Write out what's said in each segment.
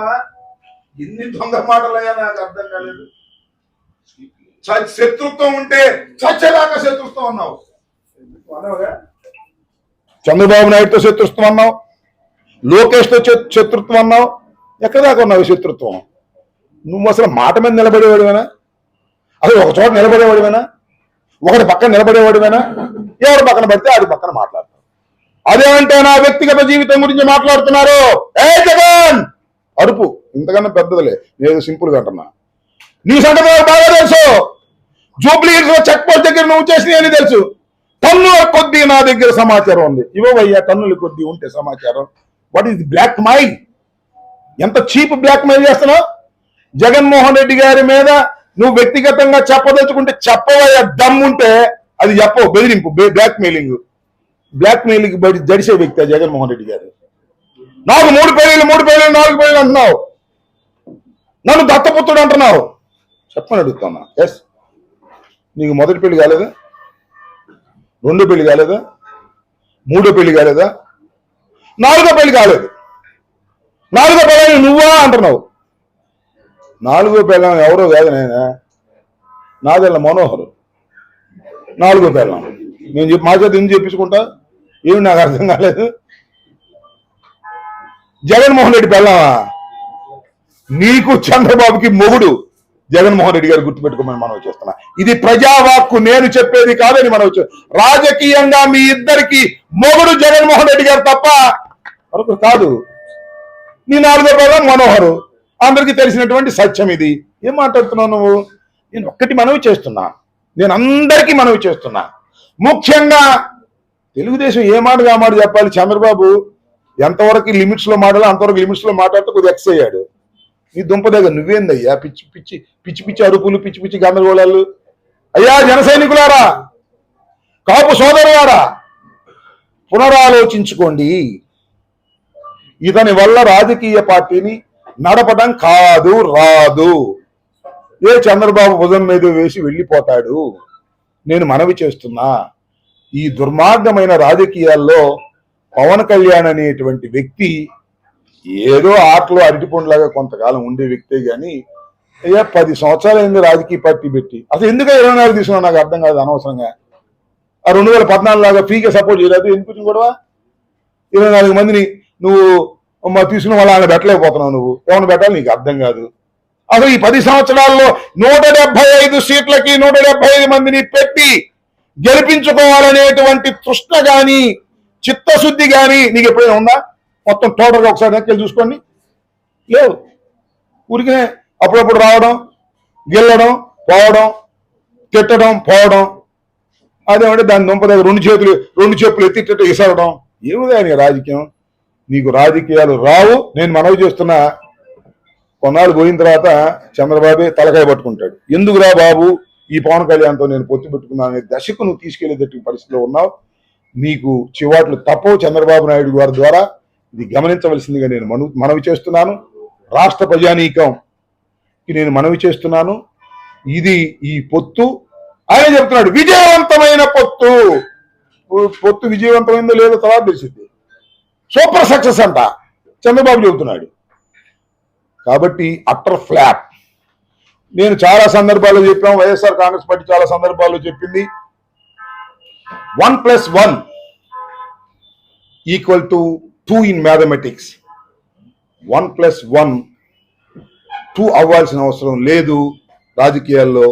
అన్నావా ఎన్ని దొంగ మాటలయ్యా నాకు అర్థం కాలేదు. శత్రుత్వం ఉంటే చచ్చేదాకా శత్రుత్వం అన్నావు. చంద్రబాబు నాయుడుతో శత్రుత్వం అన్నావు. లోకేష్తో శత్రుత్వం అన్నావు. ఎక్కడ దాకా ఉన్నావు శత్రుత్వం? నువ్వు అసలు మాట మీద నిలబడేవాడివేనా? అసలు ఒక చోట నిలబడేవాడివేనా? ఒకటి పక్కన నిలబడేవాడివేనా? ఎవరు పక్కన పడితే ఆడి పక్కన మాట్లాడతావు. అదేమంటే నా వ్యక్తిగత జీవితం గురించి మాట్లాడుతున్నారు. ఏ జగన్! అరుపు. ఇంతకన్నా పెద్దదిలే. నేను సింపుల్గా అంటున్నా. నీ సంగతి బాగా తెలుసు. జూబ్లీ హిల్స్లో చెక్ పోస్ట్ దగ్గర నువ్వు చేసినవి అని తెలుసు. టన్నుల కొద్దీ నా దగ్గర సమాచారం ఉంది. ఇవ్వవయ్యా టన్నుల కొద్దీ ఉంటే సమాచారం. వాట్ ఈస్ బ్లాక్ మైల్ ఎంత చీప్ బ్లాక్ మెయిల్ చేస్తున్నావు? జగన్మోహన్ రెడ్డి గారి మీద నువ్వు వ్యక్తిగతంగా చెప్పదలుచుకుంటే చెప్పవయ్యా దమ్ముంటే అది చెప్పవు బెదిరింపు బ్లాక్ మెయిలింగ్ బ్లాక్ మెయిలింగ్ బయట జడిసే వ్యక్తి జగన్మోహన్ రెడ్డి గారు. నాకు మూడు పేర్లు మూడు పేర్లు నాలుగు పేర్లు అంటున్నావు. నన్ను దత్తపుత్రుడు అంటున్నావు. చెప్పని అడుగుతున్నా. ఎస్ నీకు మొదటి పెళ్ళి కాలేదా? రెండో పెళ్ళి కాలేదా? మూడో పెళ్ళి కాలేదా? నాలుగో పెళ్ళి కాలేదు. నాలుగో పెళ్ళని నువ్వా అంటున్నావు. నాలుగో పెళ్ళం ఎవరో కాదు నేను. నాదెల్ల మనోహరు. నాలుగో పెళ్ళం నేను చెప్పి మా చేత ఏం చెప్పించుకుంటా? ఏమి నాకు అర్థం కాలేదు. జగన్మోహన్ రెడ్డి పెళ్ళావా? నీకు చంద్రబాబుకి మొగుడు జగన్మోహన్ రెడ్డి గారు గుర్తుపెట్టుకోమని మనం చేస్తున్నా. ఇది ప్రజావాక్కు నేను చెప్పేది కాదని మనం రాజకీయంగా మీ ఇద్దరికి మొగుడు జగన్మోహన్ రెడ్డి గారు తప్ప మరొకరు కాదు. నీ నాలుగో పదం మనోహరు. అందరికీ తెలిసినటువంటి సత్యం ఇది. ఏం మాట్లాడుతున్నావు నువ్వు? నేను ఒక్కటి మనవి చేస్తున్నా. నేను అందరికీ మనవి చేస్తున్నా. ముఖ్యంగా తెలుగుదేశం ఏ మాట మాట చెప్పాలి చంద్రబాబు? ఎంతవరకు లిమిట్స్లో మాట్లాడాలి అంతవరకు లిమిట్స్లో మాట్లాడితే కొద్దిగా ఎక్స్ అయ్యాడు. నీ దుంప దగ్గర నువ్వేందయ్యా? పిచ్చి పిచ్చి పిచ్చి పిచ్చి అరుపులు పిచ్చి పిచ్చి గందరగోళాలు. అయ్యా జన సైనికులారా కాపు సోదరులారా పునరాలోచించుకోండి. ఇతని వల్ల రాజకీయ పార్టీని నడపడం కాదు రాదు. ఏ చంద్రబాబు భుజం మీద వేసి వెళ్ళిపోతాడు? నేను మనవి చేస్తున్నా. ఈ దుర్మార్గమైన రాజకీయాల్లో పవన్ కళ్యాణ్ అనేటువంటి వ్యక్తి ఏదో ఆటలో అరటిపండులాగా కొంతకాలం ఉండే వ్యక్తే కానీ అయ్యా పది సంవత్సరాలు అయింది రాజకీయ పార్టీ పెట్టి. అసలు ఎందుకు ఇరవై నాలుగు తీసుకున్నా నాకు అర్థం కాదు అనవసరంగా. ఆ రెండు వేల పద్నాలుగు లాగా ఫ్రీగా సపోర్ట్ చేయలేదు. ఎందుకు గొడవ? ఇరవై నాలుగు మందిని నువ్వు మా తీసుకున్న వాళ్ళ ఆయన పెట్టలేకపోతున్నావు నువ్వు. ఎవరిని పెట్టాలి నీకు అర్థం కాదు. అసలు ఈ పది సంవత్సరాల్లో నూట డెబ్బై ఐదు సీట్లకి నూట డెబ్బై ఐదు మందిని పెట్టి గెలిపించుకోవాలనేటువంటి తృష్ణ కానీ చిత్తశుద్ధి కానీ నీకు ఎప్పుడైనా ఉందా? మొత్తం టోటల్గా ఒకసారి వెనక్కి చూసుకోండి. లేవు. ఊరికే అప్పుడప్పుడు రావడం గెల్లడం పోవడం తిట్టడం పోవడం. అదేమంటే దాని దుంప దగ్గర రెండు చేతులు రెండు చెప్పులు ఎత్తిట్టు ఇసరడం ఏమిదా నీ రాజకీయం? నీకు రాజకీయాలు రావు. నేను మనవి చేస్తున్నా. కొన్నాళ్ళు పోయిన తర్వాత చంద్రబాబే తలకాయ పట్టుకుంటాడు. ఎందుకురా బాబు? ఈ పవన్ కళ్యాణ్తో నేను పొత్తు పెట్టుకున్నాను అనే దశకు నువ్వు తీసుకెళ్ళేటట్టు పరిస్థితిలో ఉన్నావు. మీకు చివాట్లు తప్పవు చంద్రబాబు నాయుడు గారి ద్వారా. ఇది గమనించవలసిందిగా నేను మను మనవి చేస్తున్నాను. రాష్ట్ర ప్రజానీకం నేను మనవి చేస్తున్నాను. ఇది ఈ పొత్తు. ఆయన చెప్తున్నాడు విజయవంతమైన పొత్తు. పొత్తు విజయవంతమైందో లేదో తర్వాత తెలిసింది. సూపర్ సక్సెస్ అంట చంద్రబాబు చెబుతున్నాడు. కాబట్టి అట్టర్ ఫ్లాప్. నేను చాలా సందర్భాల్లో చెప్పాం వైఎస్ఆర్ కాంగ్రెస్ పార్టీ చాలా సందర్భాల్లో చెప్పింది. One plus one equal to two in mathematics one plus one two అవ్వాల్సిన అవసరం లేదు. రాజకీయాల్లో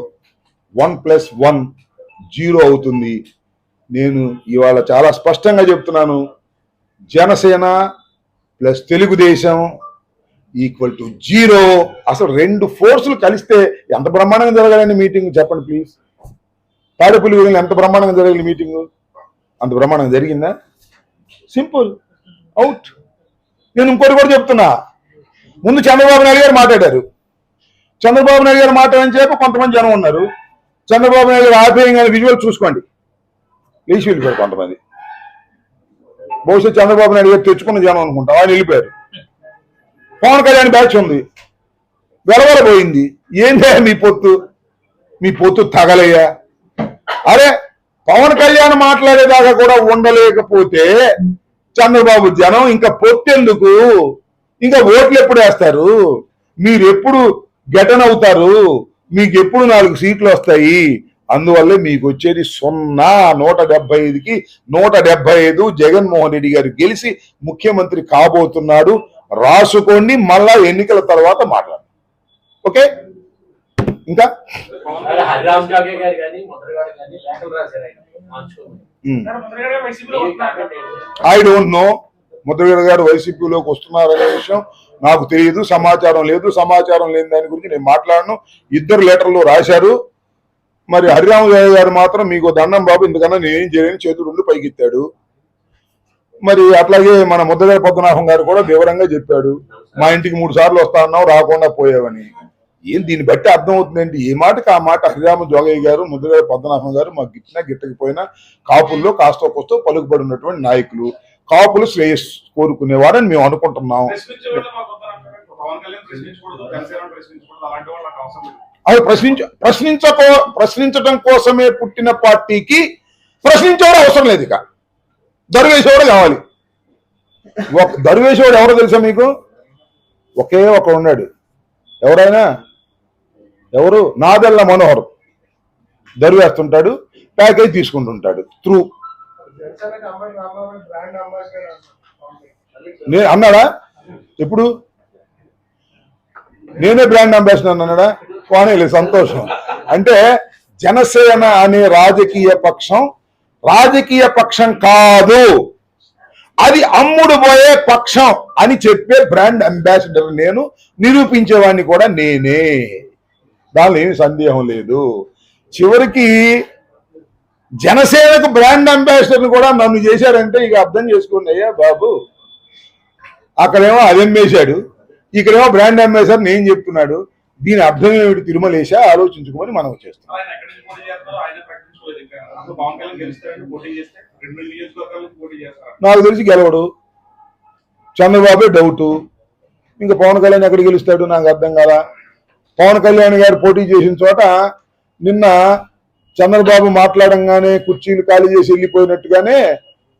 వన్ ప్లస్ వన్ జీరో అవుతుంది. నేను ఇవాళ చాలా స్పష్టంగా చెప్తున్నాను. Janasena plus Telugu Desam equal to zero అసలు రెండు ఫోర్సులు కలిస్తే ఎంత బ్రహ్మాండంగా జరగాలండి మీటింగ్ చెప్పండి ప్లీజ్ తాడేపల్లి వీధులు ఎంత బ్రహ్మాండంగా జరగాలి మీటింగ్? అంత బ్రహ్మాండంగా జరిగిందా? సింపుల్. అవుట్ నేను ఇంకోటి కూడా చెప్తున్నా. ముందు చంద్రబాబు నాయుడు గారు మాట్లాడారు. చంద్రబాబు నాయుడు గారు మాట్లాడని చెప్పి కొంతమంది జనం ఉన్నారు. చంద్రబాబు నాయుడు గారు ఆపేయంగానే విజువల్ చూసుకోండి. లేచి వెళ్ళిపోయారు కొంతమంది. బహుశా చంద్రబాబు నాయుడు గారు తెచ్చుకున్న జనం అనుకుంటా. వాళ్ళు వెళ్ళిపోయారు. పవన్ కళ్యాణ్ బ్యాచ్ ఉంది. వెలవలబోయింది. ఏందే మీ పొత్తు? మీ పొత్తు తగలయ్యా? అరే పవన్ కళ్యాణ్ మాట్లాడేదాకా కూడా ఉండలేకపోతే చంద్రబాబు జనం ఇంకా పొత్తెందుకు? ఇంకా ఓట్లు ఎప్పుడు వేస్తారు? మీరు ఎప్పుడు గెటన్ అవుతారు? మీకు ఎప్పుడు నాలుగు సీట్లు వస్తాయి? అందువల్ల మీకు వచ్చేది సున్నా నూట డెబ్బై ఐదుకి నూట డెబ్బై ఐదు జగన్మోహన్ రెడ్డి గారు గెలిచి ముఖ్యమంత్రి కాబోతున్నాడు. రాసుకోండి మళ్ళా ఎన్నికల తర్వాత మాట్లాడు ఓకే? ఇంకా? ఐ డోంట్ నో ముద్రగడ గారు వైసీపీలోకి వస్తున్నారనే విషయం నాకు తెలియదు సమాచారం లేదు సమాచారం లేని దాని గురించి నేను మాట్లాడను. ఇద్దరు లెటర్లు రాశారు. మరి హరిరామరావు గారు మాత్రం మీకు దండం బాబు ఇందుకన్నా నేనేం చేయలేని చేతులు ఉండి పైకెత్తాడు. మరి అట్లాగే మన ముద్రగడ పద్మనాభం గారు కూడా వివరంగా చెప్పాడు. మా ఇంటికి మూడు సార్లు వస్తా అన్నావు రాకుండా పోయావని. ఏం దీన్ని బట్టి అర్థం అవుతుందండి? ఏ మాటకి ఆ మాట హరిరామ జోగయ్య గారు ముద్రగడ పద్మనాభం గారు మాకు గిట్టినా గిట్టకపోయినా కాపుల్లో కాస్తో కోస్తో పలుకుబడి ఉన్నటువంటి నాయకులు. కాపులు శ్రేయస్ కోరుకునేవారని మేము అనుకుంటున్నాం. అది ప్రశ్నించ ప్రశ్నించకో ప్రశ్నించడం కోసమే పుట్టిన పార్టీకి ప్రశ్నించేవాడు అవసరం లేదు ఇక. దరువేసేవాడు కావాలి. దరువేసేవాడు ఎవరో తెలుసా మీకు? ఒకే ఒక ఉన్నాడు. ఎవరైనా ఎవరు? నాదెల్ల మనోహర్. దరివేస్తుంటాడు ప్యాకేజ్ తీసుకుంటుంటాడు త్రూ. నేను అన్నాడా? ఇప్పుడు నేనే బ్రాండ్ అంబాసిడర్ అన్నాడా? పోనీలే సంతోషం. అంటే జనసేన అనే రాజకీయ పక్షం రాజకీయ పక్షం కాదు. అది అమ్ముడు పోయే పక్షం అని చెప్పే బ్రాండ్ అంబాసిడర్ నేను నిరూపించేవాడిని కూడా నేనే. దానిలో ఏమి సందేహం లేదు. చివరికి జనసేనకు బ్రాండ్ అంబాసిడర్ కూడా నన్ను చేశారంటే ఇక అర్థం చేసుకోండి అయ్యా బాబు. అక్కడేమో అది అమ్మేశాడు ఇక్కడేమో బ్రాండ్ అంబాసిడర్ నేను చెప్తున్నాడు. దీని అర్థం ఏమిటి తిరుమలేశా? ఆలోచించుకోమని మనం చేస్తాం నాకు తెలిసి గెలవడు. చంద్రబాబే డౌటు ఇంకా పవన్ కళ్యాణ్ ఎక్కడ గెలుస్తాడు? నాకు అర్థం కాదా పవన్ కళ్యాణ్ గారు పోటీ చేసిన చోట నిన్న చంద్రబాబు మాట్లాడంగానే కుర్చీలు ఖాళీ చేసి వెళ్ళిపోయినట్టుగానే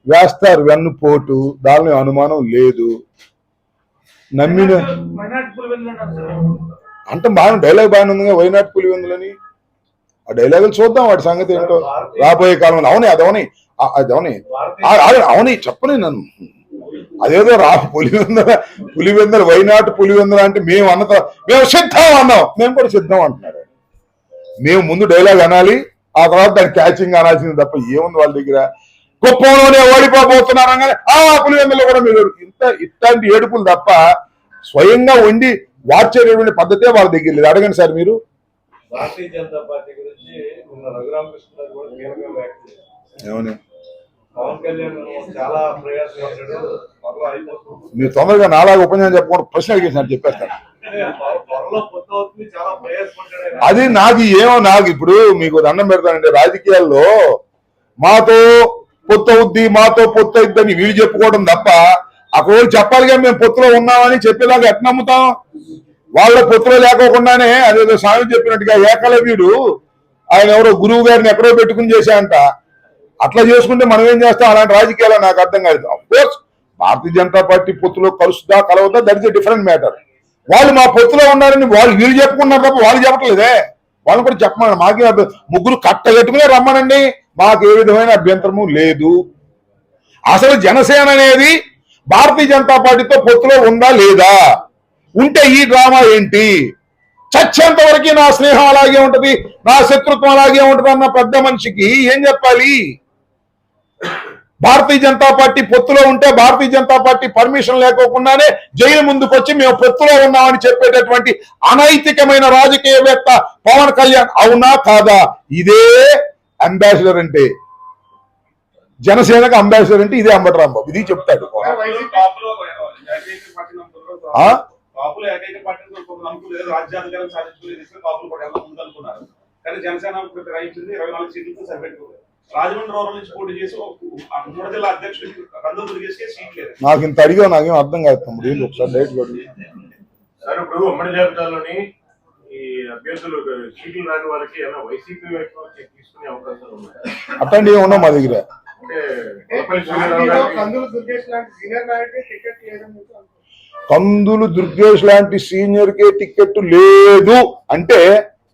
వేస్తారు వెన్నుపోటు దానిలో అనుమానం లేదు. నమ్మిన అంటే బాగా డైలాగ్ బాగానే ఉందిగా వైనాట్ పులివెందులని. ఆ డైలాగులు చూద్దాం వాటి సంగతి ఏంటో. రాబోయే కాలంలో. అవునే అది అవుని. అది అవుని. అవుని చెప్పని నన్ను. అదేదో రా పులివెందల పులివెందల వైనాట్ పులివెందల అంటే మేము అన్న మేము సిద్ధం అన్నాం. మేము కూడా సిద్ధం అంటున్నారు. మేము ముందు డైలాగ్ అనాలి ఆ తర్వాత దాని క్యాచింగ్ అనాల్సింది తప్ప ఏముంది వాళ్ళ దగ్గర? కుప్పంలోనే ఓడిపోబోతున్నారు అనగానే ఆ పులివెందులో కూడా మీరు ఇంత ఇట్లాంటి ఏడుపులు తప్ప స్వయంగా వండి వార్చేటటువంటి పద్ధతే వాళ్ళ దగ్గర లేదు. అడగండి సార్ మీరు. భారతీయ జనతా పార్టీ గురించి రఘురామకృష్ణ కూడా కీలకంగా మీరు తొందరగా నాలాగా ఉపన్యాసం చెప్పకుండా ప్రశ్న అడిగేసినారు చెప్పేస్తాను. అది నాకు ఏమో నాకు ఇప్పుడు మీకు దండం పెడతానండి రాజకీయాల్లో మాతో పొత్తు అవుద్ది మాతో పొత్తు అవుద్దని వీళ్ళు చెప్పుకోవడం తప్ప అక్కడ చెప్పాలిగా మేము పొత్తులో ఉన్నామని చెప్పేలాగా ఎట్లా నమ్ముతాం? వాళ్ళ పొత్తులో లేకోకుండానే అదేదో స్వామి చెప్పినట్టుగా ఏకలవ్యుడు ఆయన ఎవరో గురువు గారిని ఎక్కడో పెట్టుకుని చేశాయంట అట్లా చేసుకుంటే మనం ఏం చేస్తాం? అలాంటి రాజకీయాలు నాకు అర్థం కాదు కోర్స్ భారతీయ జనతా పార్టీ పొత్తులో కలుస్తుందా కలవద్దా? దట్ ఇస్ డిఫరెంట్ మ్యాటర్ వాళ్ళు మా పొత్తులో ఉన్నారని వాళ్ళు వీళ్ళు చెప్పుకున్నారు తప్ప వాళ్ళు చెప్పట్లేదే. వాళ్ళు కూడా చెప్పమని. మాకే ముగ్గురు ముగ్గురు కట్టగట్టుకునే రమ్మనండి. మాకు ఏ విధమైన అభ్యంతరము లేదు. అసలు జనసేన అనేది భారతీయ జనతా పార్టీతో పొత్తులో ఉందా లేదా? ఉంటే ఈ డ్రామా ఏంటి? చచ్చేంత వరకు నా స్నేహం అలాగే ఉంటది నా శత్రుత్వం అలాగే ఉంటది అన్న పెద్ద మనిషికి ఏం చెప్పాలి? భారతీయ జనతా పార్టీ పొత్తులో ఉంటే భారతీయ జనతా పార్టీ పర్మిషన్ లేకోకుండానే జైలు ముందుకు వచ్చి మేము పొత్తులో ఉన్నామని చెప్పేటటువంటి అనైతికమైన రాజకీయవేత్త పవన్ కళ్యాణ్ అవునా కాదా? ఇదే అంబాసిడర్ అంటే. జనసేనకు అంబాసిడర్ అంటే ఇదే అంబటరాంబాబు. ఇది చెప్తాడు. జనసేన రాజమండ్రి రూరల్ నుంచి పోటీ చేసి మూడు జిల్లా తిరిగేసి సీట్ లేదు. నాకు ఇంత అడిగా నాకేం అర్థం కాదు తమ్ముడు. ఒకసారి డైరెక్ట్గా అడుగు. సార్ ఇప్పుడు ఉమ్మడి జాబితాలోని ఈ అభ్యర్థులు సీట్లు రాని వాళ్ళకి ఏమైనా వైసీపీ వైపు తీసుకునే అవకాశాలు ఉన్నాయి? అట్లాంటివి ఏమి ఉండవు మా దగ్గర. కందులు దుర్గేష్ లాంటి సీనియర్ కే టికెట్ లేదు. అంటే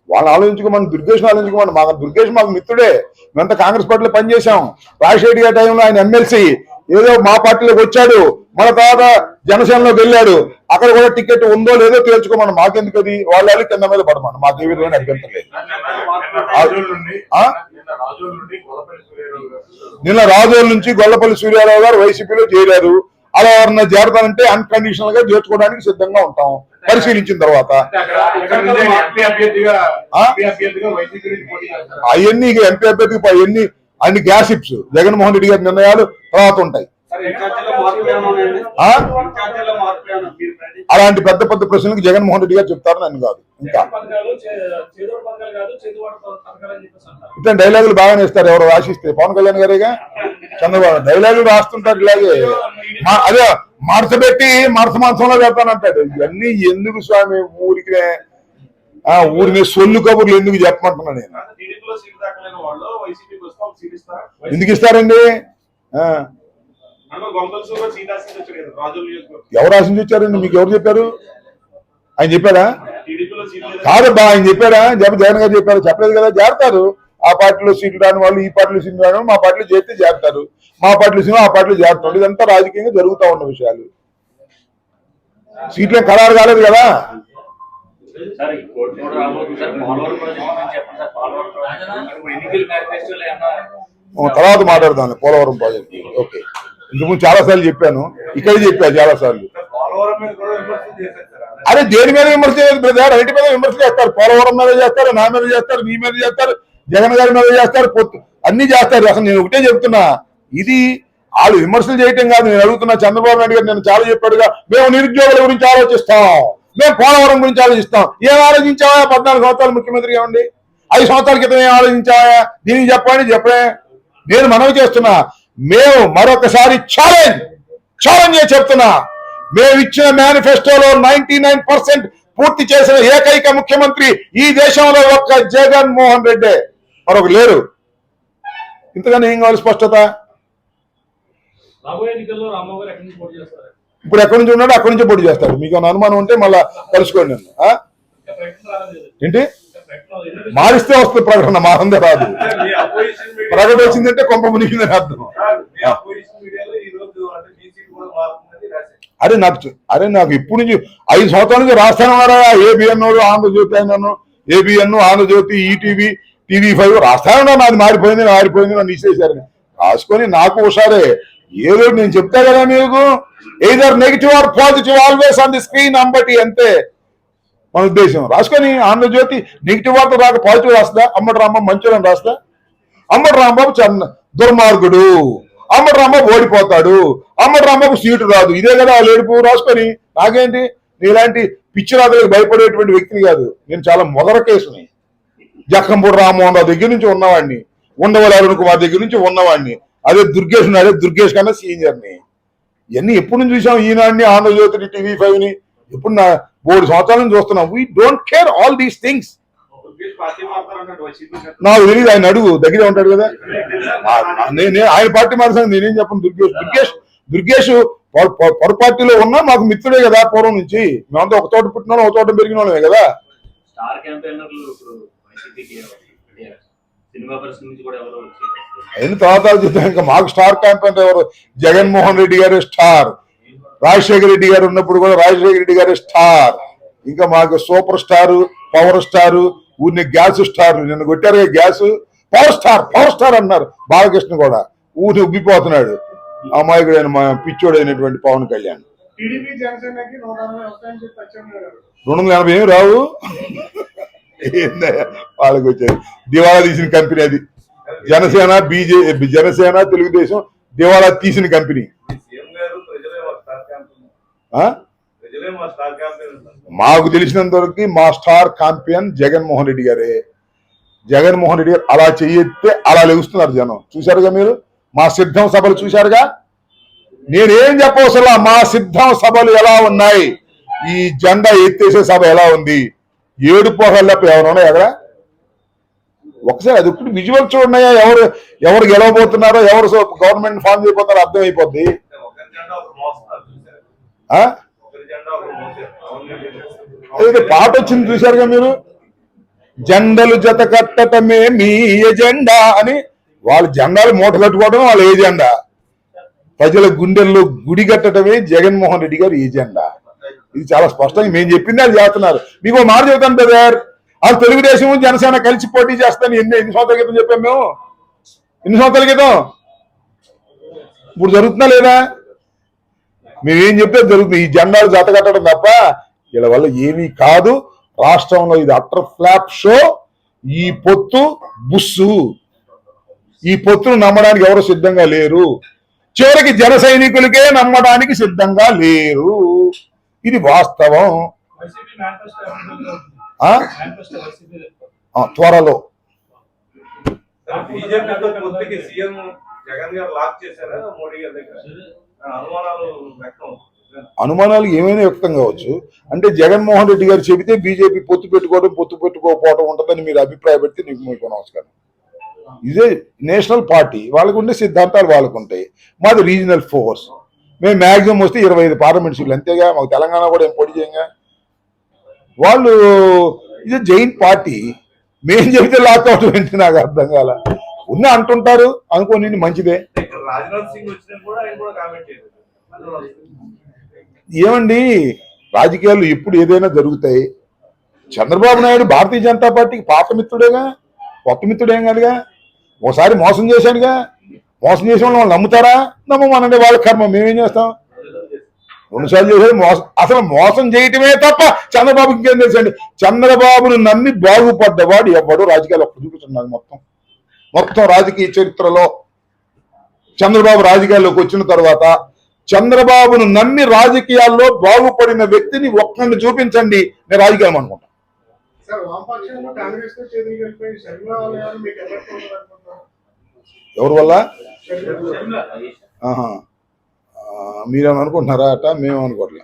వాళ్ళు ఆలోచించుకోమని దుర్గేష్ ఆలోచించుకోమని మాకు దుర్గేష్ మాకు మిత్రుడే. మేమంతా కాంగ్రెస్ పార్టీలో పనిచేశాం. రాజశేఖర్ గారి టైంలో ఆయన ఎమ్మెల్సీ. ఏదో మా పార్టీలోకి వచ్చాడు. మన తర్వాత జనసేనలోకి వెళ్ళాడు. అక్కడ కూడా టికెట్ ఉందో లేదో తేల్చుకోమని మాకెందుకు అది? వాళ్ళ వాళ్ళు కింద మీద పడమని. మాకు ఏ విధమైన అభ్యంతరం లేదు. నిన్న రాజోల నుంచి గొల్లపల్లి సూర్యారావు గారు వైసీపీలో చేరారు. అలా ఎవరన్నా చేరతానంటే అన్కండిషనల్గా చేర్చుకోవడానికి సిద్ధంగా ఉంటాం. పరిశీలించిన తర్వాత. అవన్నీ ఎంపీ అభ్యర్థికి అవన్నీ అన్ని గ్యాసిప్స్ జగన్మోహన్ రెడ్డి గారి నిర్ణయాలు తర్వాత ఉంటాయి. అలాంటి పెద్ద పెద్ద ప్రశ్నలకు జగన్మోహన్ రెడ్డి గారు చెప్తారు నన్ను కాదు ఇంకా. ఇట్లా డైలాగులు బాగానే ఇస్తారు ఎవరు రాసిస్తే పవన్ కళ్యాణ్ గారేగా చంద్రబాబు డైలాగులు రాస్తుంటారు ఇలాగే. అదే పెట్టి మడత మాంసంలో పెడతానంటాడు. ఇవన్నీ ఎందుకు స్వామి ఊరికి ఆ ఊరిని సొల్లు కబుర్లు ఎందుకు చెప్పమంటున్నా నేను? ఎందుకు ఇస్తారండి? ఎవరు ఆశించి వచ్చారండి మీకు ఎవరు చెప్పారు? ఆయన చెప్పారా కాదబ్బా ఆయన చెప్పారా జగన్ జగన్ గారు చెప్పారు. చెప్పలేదు కదా చేరతారు ఆ పార్టీలో సీట్లు రాని వాళ్ళు ఈ పార్టీలో సీట్లు రాని వాళ్ళు మా పార్టీలో చేస్తే చేస్తారు మా పార్టీలో సీట్లు ఆ పార్టీలో చేస్తారు ఇదంతా రాజకీయంగా జరుగుతూ ఉన్న విషయాలు. సీట్లే ఖరారు కాలేదు కదా? తర్వాత మాట్లాడదాం. పోలవరం ప్రాజెక్ట్. ఓకే. ఇంతకుముందు చాలా సార్లు చెప్పాను. ఇక్కడ చెప్పాను చాలా సార్లు. అరే దేని మీద విమర్శ చేయదు బ్రదర్ అన్నిటి మీద విమర్శ చేస్తారు. పోలవరం మీద చేస్తారు నా మీద చేస్తారు నీ మీద చేస్తారు జగన్ గారి మీద చేస్తారు పొత్తు అన్ని చేస్తారు. అసలు నేను ఒకటే చెప్తున్నా. ఇది వాళ్ళు విమర్శలు చేయటం కాదు. నేను అడుగుతున్నా చంద్రబాబు నాయుడు గారు నేను చాలా చెప్పాడుగా. మేము నిరుద్యోగుల గురించి ఆలోచిస్తాం. మేము పోలవరం గురించి ఆలోచిస్తాం. ఏం ఆలోచించావా? పద్నాలుగు సంవత్సరాలు ముఖ్యమంత్రిగా ఏమండి ఐదు సంవత్సరాల క్రితం ఏం ఆలోచించావా? దీనికి చెప్పండి చెప్పలే నేను మనవి చేస్తున్నా. మేము మరొకసారి ఛాలెంజ్ ఛాలెంజ్ చెప్తున్నా. మేము ఇచ్చిన మేనిఫెస్టోలో నైన్టీ నైన్ పర్సెంట్ పూర్తి చేసిన ఏకైక ముఖ్యమంత్రి ఈ దేశంలో ఒక్క జగన్ మోహన్ రెడ్డి. మరొక లేరు. ఇంతగానే ఏం కావాలి స్పష్టత? ఇప్పుడు ఎక్కడి నుంచి ఉన్నాడో అక్కడి నుంచే పోటీ చేస్తాడు మీకు అనుమానం ఉంటే మళ్ళా కలుసుకోండి ఏంటి? మారిస్తే వస్తుంది ప్రకటన మా అందే రాదు. ప్రకటన వచ్చిందంటే కొంప మునిగిందని అర్థం. అరే నాకు అరే నాకు ఇప్పుడు నుంచి ఐదు సంవత్సరాల నుంచి రాస్తానన్నారా ఏబిఎన్ ఆంధ్రజ్యోతి అయినాను ABN Andhra Jyothi ETV TV five రాస్తానన్నా నాది మారిపోయింది మారిపోయింది నన్ను ఇచ్చేసారని. రాసుకొని నాకు హుషారే ఏదో నేను చెప్తా కదా మీకు either negative or positive always on the screen Ambati అంతే. మన ఉద్దేశం. రాసుకొని ఆంధ్రజ్యోతి నెగిటివ్ వార్త రాక పాజిటివ్ రాస్తా అమ్మటి రాంబాబు మంచోళ్ళని రాస్తా అమ్మటి రాంబాబు చన్న దుర్మార్గుడు. అమ్మటి రాంబాబు ఓడిపోతాడు. అమ్మటి రాంబాబు సీటు రాదు. ఇదే కదా వాళ్ళు ఏడుపు రాసుకొని నాకేంటి? నీలాంటి పిచ్చి రాతలకు భయపడేటువంటి వ్యక్తిని కాదు. నేను చాలా మొదల కేసుని. జక్కంపూడి రామ్మోహన్ రావు దగ్గర నుంచి ఉన్నవాడిని. ఉండవల్లి అరుణ్ కుమార్ దగ్గర నుంచి ఉన్నవాడిని. అదే దుర్గేష్ అదే దుర్గేష్ కన్నా సీనియర్ని. ఇవన్నీ ఎప్పుడు నుంచి చూసాం? ఈనాడిని ఆంధ్రజ్యోతి టీవీ ఫైవ్ని ఇప్పుడు నా మూడు సంవత్సరాల నుంచి చూస్తున్నాం we don't care all these things నాకు తెలియదు ఆయన అడుగు దగ్గరే ఉంటాడు కదా. ఆ- ఆ- నే- నే- ఆయన పార్టీ మారిసాను నేనేం చెప్పను? దుర్గేష్ దుర్గేష్ దుర్గేష్ పొర- పొర- పొరపార్టీలో ఉన్నా మాకు మిత్రుడే కదా పూర్వం నుంచి. మేమంతా ఒక తోట పుట్టిన ఒక తోట పెరిగిన వాళ్ళమే కదా అయిన తర్వాత చూద్దాం ఇంకా మాకు స్టార్ క్యాంపెయిన్ ఎవరు? జగన్మోహన్ రెడ్డి గారే స్టార్. రాజశేఖర రెడ్డి గారు ఉన్నప్పుడు కూడా రాజశేఖర రెడ్డి గారే స్టార్. ఇంకా మాకు సూపర్ స్టార్ పవర్ స్టార్ ఊరిని గ్యాస్ స్టార్ నిన్ను కొట్టారు gas? Power star power star అన్నారు బాలకృష్ణ కూడా. ఊరిని ఉబ్బిపోతున్నాడు. అమాయకుడైన మా పిచ్చోడైనటువంటి పవన్ కళ్యాణ్. రెండు వందల ఎనభై ఏమి రావు? వాళ్ళకి వచ్చేది దివాళా తీసిన కంపెనీ అది. జనసేన బీజే జనసేన తెలుగుదేశం దివాళా తీసిన కంపెనీ సీఎం గారు ప్రజలే మా స్టార్ క్యాంపెయిన్ ఆ? ప్రజలే మా స్టార్ క్యాంపెయిన్ మాకు తెలిసినంత వరకు మా స్టార్ కాంపియన్ జగన్మోహన్ రెడ్డి గారే. జగన్మోహన్ రెడ్డి గారు అలా చెయ్యితే అలా లెగుస్తున్నారు జనం. చూశారుగా మీరు? మా సిద్ధం సభలు చూశారుగా? నేనేం చెప్పవసలా మా సిద్ధం సభలు ఎలా ఉన్నాయి? ఈ జెండా ఎత్తేసే సభ ఎలా ఉంది? ఏడు పోహళ్ళప్ప ఎవరున్నా ఎక్కడ ఒకసారి అది ఇప్పుడు విజువల్ చూడన్నాయా ఎవరు ఎవరు గెలవబోతున్నారో ఎవరు గవర్నమెంట్ ఫామ్ చేయబోతారో అర్థమైపోద్ది. ఇది ఆ పాట వచ్చింది చూశారుగా మీరు? జెండలు జత కట్టటమే మీ ఎజెండా అని వాళ్ళ జెండాలు మూట కట్టుకోవడం వాళ్ళ ఏజెండా ప్రజల గుండెల్లో గుడి కట్టడమే జగన్మోహన్ రెడ్డి గారి ఏజెండా ఇది చాలా స్పష్టంగా మేము చెప్పింది అది చేస్తున్నారు. మీకు మాట చెబుతాను బ్రదర్. ఆ తెలుగుదేశం జనసేన కలిసి పోటీ చేస్తాను ఎన్ని ఎన్ని సంవత్సరాల క్రితం చెప్పాము మేము? ఎన్ని సంవత్సరాల క్రితం? ఇప్పుడు జరుగుతుందా లేదా? మేమేం చెప్తే జరుగుతుంది. ఈ జెండాలు జత కట్టడం తప్ప వీళ్ళ వల్ల ఏమీ కాదు. రాష్ట్రంలో ఇది అటర్ ఫ్లాప్ షో. ఈ పొత్తు బుస్సు. ఈ పొత్తును నమ్మడానికి ఎవరు సిద్ధంగా లేరు. చివరికి జన సైనికులకే నమ్మడానికి సిద్ధంగా లేరు. ఇది వాస్తవం. త్వరలో. జగన్ గారు లాక్ చేశారా? మోడీ గారి దగ్గర? అనుమానాలు వ్యక్తం అనుమానాలు ఏమైనా వ్యక్తం కావచ్చు? అంటే జగన్మోహన్ రెడ్డి గారు చెబితే బీజేపీ పొత్తు పెట్టుకోవడం పొత్తు పెట్టుకోకపోవడం ఉంటుందని మీరు అభిప్రాయపడితే నీకు మీకు నమస్కారం. ఇదే నేషనల్ పార్టీ వాళ్ళకు ఉండే సిద్ధాంతాలు వాళ్ళకు ఉంటాయి. మాది రీజనల్ ఫోర్స్. మేము మ్యాక్సిమం వస్తే ఇరవై ఐదు పార్లమెంట్ సీట్లు అంతేగా? మాకు తెలంగాణ కూడా ఏం పొడి చేయంగా? వాళ్ళు ఇది జైన్ పార్టీ. మేం చెబితే లాక్అవుట్ ఏంటి నాకు అర్థం కాల. ఉన్న అంటుంటారు అనుకోని మంచిదే. ఏమండి రాజకీయాల్లో ఎప్పుడు ఏదైనా జరుగుతాయి. చంద్రబాబు నాయుడు భారతీయ జనతా పార్టీకి పాత మిత్రుడేగా కొత్త మిత్రుడేం కాదుగా? ఒకసారి మోసం చేశాడుగా. మోసం చేసిన వాళ్ళు నమ్ముతారా? నమ్మమనండి వాళ్ళ కర్మ. మేమేం చేస్తాం? రెండుసార్లు చేసేది మోసం అసలు మోసం చేయటమే తప్ప చంద్రబాబు ఇంకేం తెలుసండి? చంద్రబాబును నమ్మి బాగుపడ్డవాడు ఎవడు రాజకీయాలు ఒక్క చూపిస్తున్నాడు మొత్తం. మొత్తం రాజకీయ చరిత్రలో చంద్రబాబు రాజకీయాల్లోకి వచ్చిన తర్వాత చంద్రబాబును నమ్మి రాజకీయాల్లో బాగుపడిన వ్యక్తిని ఒక్కడిని చూపించండి నేను రాజకీయం అనుకుంటా. ఎవరు వల్ల? మీరేమని అనుకుంటున్నారా అట? మేము అనుకోవట్లే.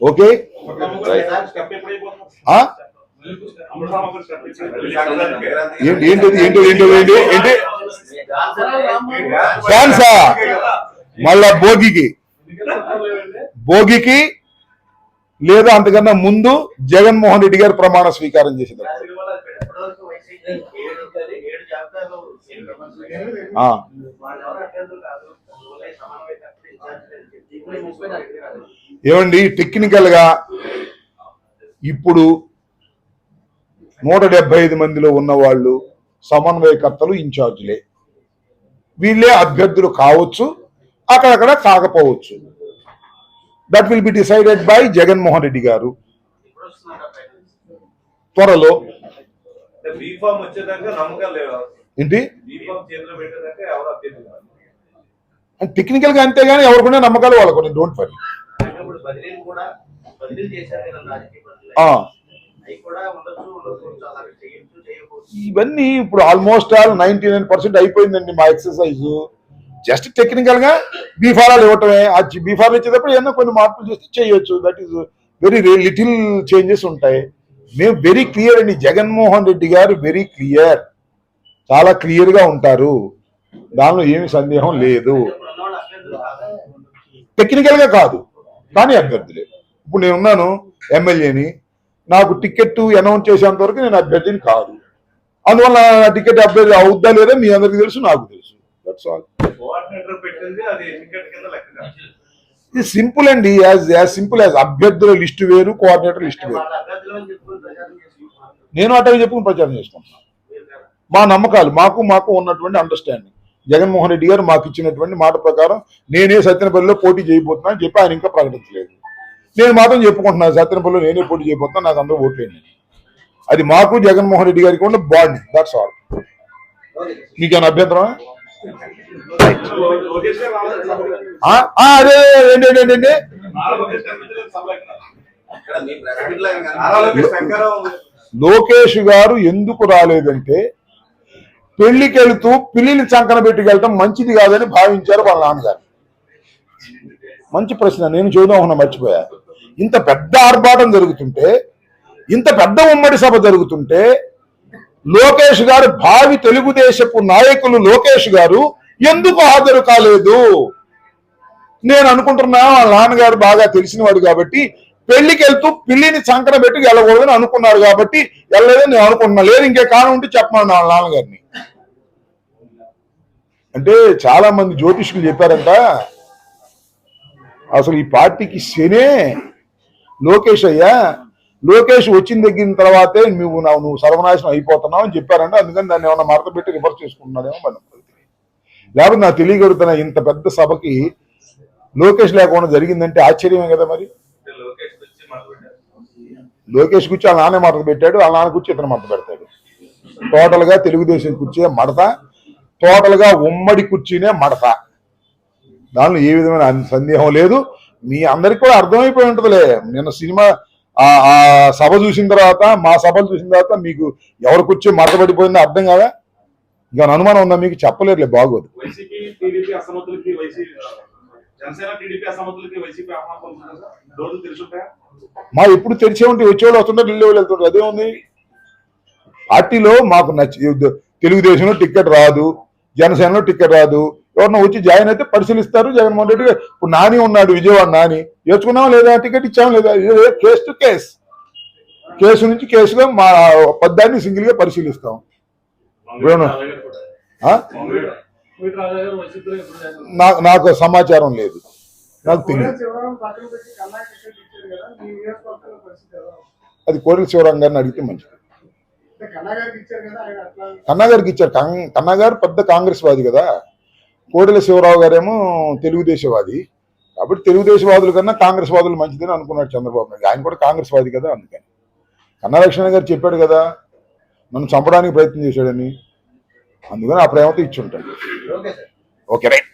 ఓకే ఏంటి ఏంటి ఏంటి ఏంటి ఏంటి ఏంటి డాన్సా మళ్ళా భోగికి. భోగికి లేదా అంతకన్నా ముందు జగన్మోహన్ రెడ్డి గారు ప్రమాణ స్వీకారం చేసింది. ఏమండి టెక్నికల్గా ఇప్పుడు నూట డెబ్బై ఐదు మందిలో ఉన్న వాళ్ళు సమన్వయకర్తలు ఇన్ఛార్జీలే. వీళ్ళే అభ్యర్థులు కావచ్చు అక్కడక్కడ కాకపోవచ్చు that will be decided by Jaganmohan Reddy గారు. త్వరలో. ఏంటి? టెక్నికల్గా అంతేగాని ఎవరికొనే నమ్మకాలు వాళ్ళకు డోంట్ వరీ ఇవన్నీ ఇప్పుడు almost all ninety nine percent అయిపోయిందండి మా ఎక్సర్సైజ్ జస్ట్ టెక్నికల్గా బీఫారాలు ఇవ్వటమే. ఆ బీఫార్లు ఇచ్చేటప్పుడు ఏమన్నా కొన్ని మార్పులు చేస్తే చేయొచ్చు. That is very little changes ఉంటాయి. మేము వెరీ క్లియర్ అండి. జగన్మోహన్ రెడ్డి గారు వెరీ క్లియర్ చాలా క్లియర్గా ఉంటారు. దానిలో ఏమి సందేహం లేదు. టెక్నికల్గా కాదు. కానీ అభ్యర్థులే. ఇప్పుడు నేను ఉన్నాను ఎమ్మెల్యేని నాకు టికెట్ అనౌన్స్ చేసేంత వరకు నేను అభ్యర్థిని కాదు. అందువల్ల టికెట్ అభ్యర్థి అవుద్దా లేదా మీ అందరికి తెలుసు నాకు తెలుసు. That's all. ఇది సింపుల్ అండి యాజ్ యాజ్ సింపుల్ యాజ్ అభ్యర్థుల లిస్ట్ వేరు కోఆర్డినేటర్ లిస్ట్ వేరు. నేను అటవి చెప్పుకుని ప్రచారం చేసుకుంటున్నాను. మా నమ్మకాలు మాకు మాకు ఉన్నటువంటి అండర్స్టాండింగ్ జగన్మోహన్ రెడ్డి గారు మాకు ఇచ్చినటువంటి మాట ప్రకారం నేనే సత్యనపల్లిలో పోటీ చేయబోతున్నా అని చెప్పి ఆయన ఇంకా ప్రకటించలేదు. నేను మాత్రం చెప్పుకుంటున్నాను సత్యనపల్లిలో నేనే పోటీ చేయబోతున్నా నాకు అందరూ ఓట్లేండి అది మాకు జగన్మోహన్ రెడ్డి గారికి ఉన్న బాండ్ దట్స్ ఆల్ మీకేమైనా అభ్యంతరం అదే ఏంటి లోకేష్ గారు లోకేష్ గారు ఎందుకు రాలేదంటే పెళ్ళికి వెళుతూ పిల్లిని చంకన పెట్టుకెళ్ళటం మంచిది కాదని భావించారు వాళ్ళ నాన్నగారు. మంచి ప్రశ్న నేను చూద్దాం మర్చిపోయా. ఇంత పెద్ద ఆర్భాటం జరుగుతుంటే ఇంత పెద్ద ఉమ్మడి సభ జరుగుతుంటే లోకేష్ గారు భావి తెలుగుదేశపు నాయకులు లోకేష్ గారు ఎందుకు హాజరు కాలేదు? నేను అనుకుంటున్నా వాళ్ళ నాన్నగారు బాగా తెలిసినవాడు కాబట్టి పెళ్ళికి వెళ్తూ పిల్లిని సంకన పెట్టి వెళ్ళకూడదని అనుకున్నారు కాబట్టి వెళ్ళలేదని నేను అనుకుంటున్నా. లేదు ఇంకే కారణం ఉంటే చెప్పమని వాళ్ళ నాన్నగారిని. అంటే చాలా మంది జ్యోతిష్కులు చెప్పారంట అసలు ఈ పార్టీకి శనే లోకేష్ అయ్యా లోకేష్ వచ్చిన దగ్గర తర్వాతే నువ్వు నా- నువ్వు సర్వనాశనం అయిపోతున్నావు అని చెప్పారంటే అందుకని దాన్ని ఏమైనా మరత పెట్టి రివర్స్ చేసుకుంటున్నాడేమో మరి నాకు లేకపోతే నాకు తెలియగలుగుతున్న ఇంత పెద్ద సభకి లోకేష్ లేకుండా జరిగిందంటే ఆశ్చర్యమే కదా మరి? లోకేష్ కూర్చి ఆ నాన్న మడత పెట్టాడు ఆ నాన్న కూర్చి ఇతను మడత పెడతాడు. టోటల్గా తెలుగుదేశం కుర్చీ మడత టోటల్గా ఉమ్మడి కుర్చీనే మడత. దానిలో ఏ విధమైన సందేహం లేదు. మీ అందరికి కూడా అర్థమైపోయి ఉంటుందిలే. నిన్న సినిమా ఆ ఆ సభ చూసిన తర్వాత మా సభలు చూసిన తర్వాత మీకు ఎవరి కుర్చీ మడత పడిపోయిందో అర్థం కదా? ఇంకా అనుమానం ఉందా? మీకు చెప్పలేరులే బాగోదు. మా ఎప్పుడు తెరిచే ఉంటే వచ్చేవాళ్ళు వస్తుంటారు వెళ్ళే వాళ్ళు వెళ్తుంటారు. అదే ఉంది. పార్టీలో మాకు నచ్చి తెలుగుదేశంలో టికెట్ రాదు జనసేనలో టికెట్ రాదు ఎవరన్నా వచ్చి జాయిన్ అయితే పరిశీలిస్తారు. జగన్మోహన్ రెడ్డి గారు. ఇప్పుడు నాని ఉన్నాడు విజయవాడ నాని. వేసుకున్నావా లేదా? టికెట్ ఇచ్చామా లేదా? Case to case. కేసు నుంచి కేసుగా మా పద్దాన్ని సింగిల్గా పరిశీలిస్తాం. వేణు. ఆ? వీటి రాజా గారు వైసీపీలో ఎప్పుడు జాయిన్ అయ్యారు? నా- నాకు సమాచారం లేదు. నాకు తెలియదు? అది కోరిల శివరాం గారిని అడిగితే మంచిది. కన్నా గారికి ఇచ్చారు కదా ఆయన అట్లా కన్నా గారికి ఇచ్చారు. కన్- కన్నా గారు పెద్ద కాంగ్రెస్ వాది కదా. కోడెల శివరావు గారేమో తెలుగుదేశవాది కాబట్టి తెలుగుదేశవాదుల కన్నా కాంగ్రెస్ వాదులు మంచిదని అనుకున్నాడు చంద్రబాబు నాయుడు. ఆయన కూడా కాంగ్రెస్ వాది కదా అందుకని. కన్నా లక్ష్మణ గారు చెప్పాడు కదా నన్ను చంపడానికి ప్రయత్నం చేశాడని. అందుకని ఆ ప్రేమతో ఇచ్చి ఉంటాడు. Okay right.